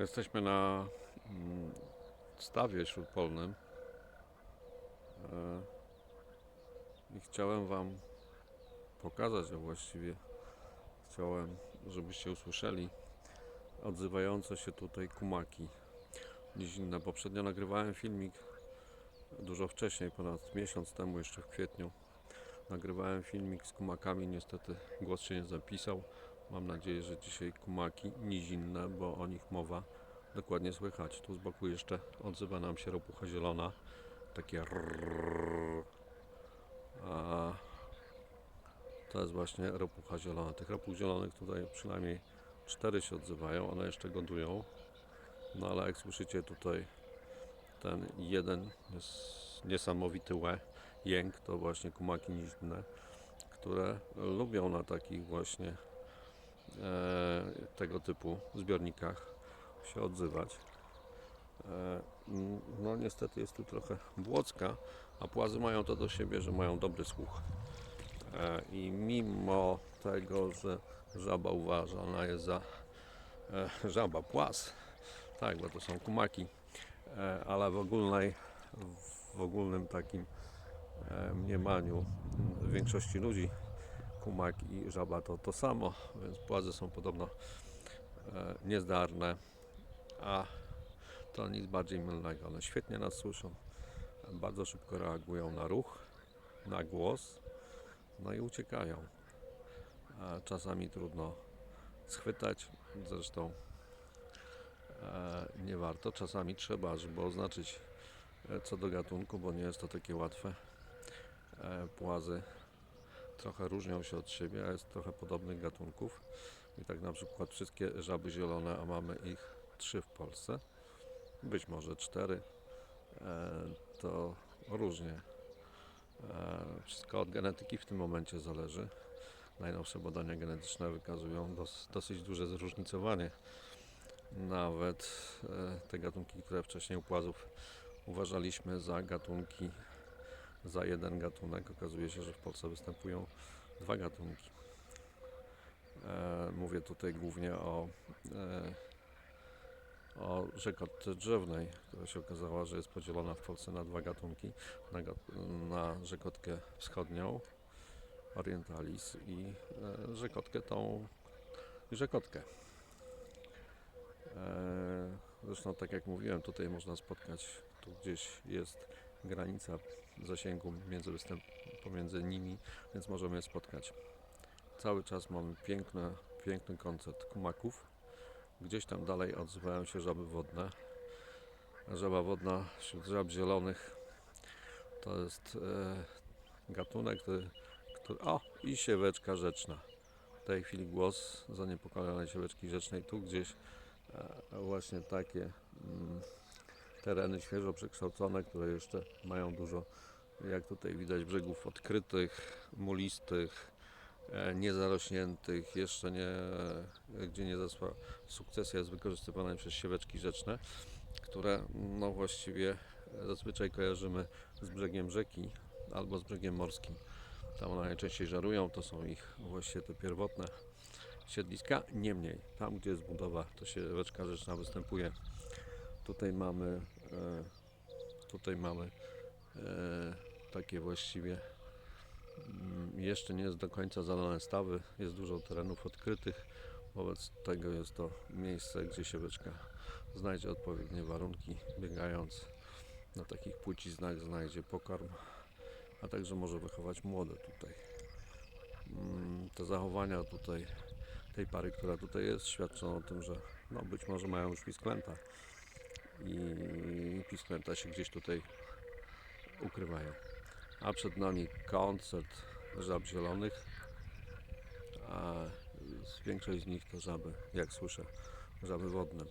Jesteśmy na mm, stawie śródpolnym E, i chciałem Wam pokazać, a właściwie chciałem, żebyście usłyszeli odzywające się tutaj kumaki nizinne. Poprzednio nagrywałem filmik dużo wcześniej, ponad miesiąc temu, jeszcze w kwietniu. Nagrywałem filmik z kumakami, niestety głos się nie zapisał. Mam nadzieję, że dzisiaj kumaki nizinne, bo o nich mowa, dokładnie słychać. Tu z boku jeszcze odzywa nam się ropucha zielona, takie rrrr. A to jest właśnie ropucha zielona. Tych ropuch zielonych tutaj przynajmniej cztery się odzywają, one jeszcze godują. No ale jak słyszycie tutaj ten jeden niesamowity łe, jęk, to właśnie kumaki nizinne, które lubią na takich właśnie tego typu zbiornikach się odzywać. E, no niestety jest tu trochę błocka, a płazy mają to do siebie, że mają dobry słuch. E, I mimo tego, że żaba uważana jest za e, żaba płaz, tak, bo to są kumaki, e, ale w ogólnej, w ogólnym takim e, mniemaniu większości ludzi kumak i żaba to to samo, więc płazy są podobno e, niezdarne, a to nic bardziej mylnego. One świetnie nas słyszą, bardzo szybko reagują na ruch, na głos, no i uciekają. Czasami trudno schwytać, zresztą e, nie warto. Czasami trzeba, żeby oznaczyć e, co do gatunku, bo nie jest to takie łatwe. Płazy trochę różnią się od siebie, a jest trochę podobnych gatunków. I tak na przykład wszystkie żaby zielone, a mamy ich trzy w Polsce, być może cztery, e, to różnie. E, Wszystko od genetyki w tym momencie zależy. Najnowsze badania genetyczne wykazują dos, dosyć duże zróżnicowanie. Nawet e, te gatunki, które wcześniej u płazów uważaliśmy za gatunki, za jeden gatunek, okazuje się, że w Polsce występują dwa gatunki. E, Mówię tutaj głównie o, e, o rzekotce drzewnej, która się okazała, że jest podzielona w Polsce na dwa gatunki. Na, na rzekotkę wschodnią, orientalis i e, rzekotkę tą rzekotkę. Zresztą tak jak mówiłem, tutaj można spotkać, tu gdzieś jest granica zasięgu między występ, pomiędzy nimi, więc możemy je spotkać. Cały czas mamy piękne, piękny koncert kumaków. Gdzieś tam dalej odzywają się żaby wodne. Żaba wodna wśród żab zielonych to jest e, gatunek, który, który... O! I sieweczka rzeczna. W tej chwili głos zaniepokojonej sieweczki rzecznej. Tu gdzieś e, właśnie takie mm, tereny świeżo przekształcone, które jeszcze mają dużo, jak tutaj widać, brzegów odkrytych, mulistych, e, niezarośniętych, jeszcze nie, gdzie nie zasła sukcesja jest wykorzystywana przez sieweczki rzeczne, które no właściwie zazwyczaj kojarzymy z brzegiem rzeki albo z brzegiem morskim. Tam one najczęściej żarują, to są ich właściwie te pierwotne siedliska. Niemniej, tam gdzie jest budowa, to sieweczka rzeczna występuje. Tutaj mamy, tutaj mamy e, takie właściwie mm, jeszcze nie jest do końca zalane stawy, jest dużo terenów odkrytych, wobec tego jest to miejsce, gdzie sieweczka znajdzie odpowiednie warunki, biegając na takich płciznach znajdzie pokarm, a także może wychować młode tutaj. Mm, Te zachowania tutaj tej pary, która tutaj jest, świadczą o tym, że no być może mają już pisklęta i pisklęta się gdzieś tutaj ukrywają. A przed nami koncert żab zielonych, a większość z nich to żaby, jak słyszę, żaby wodne.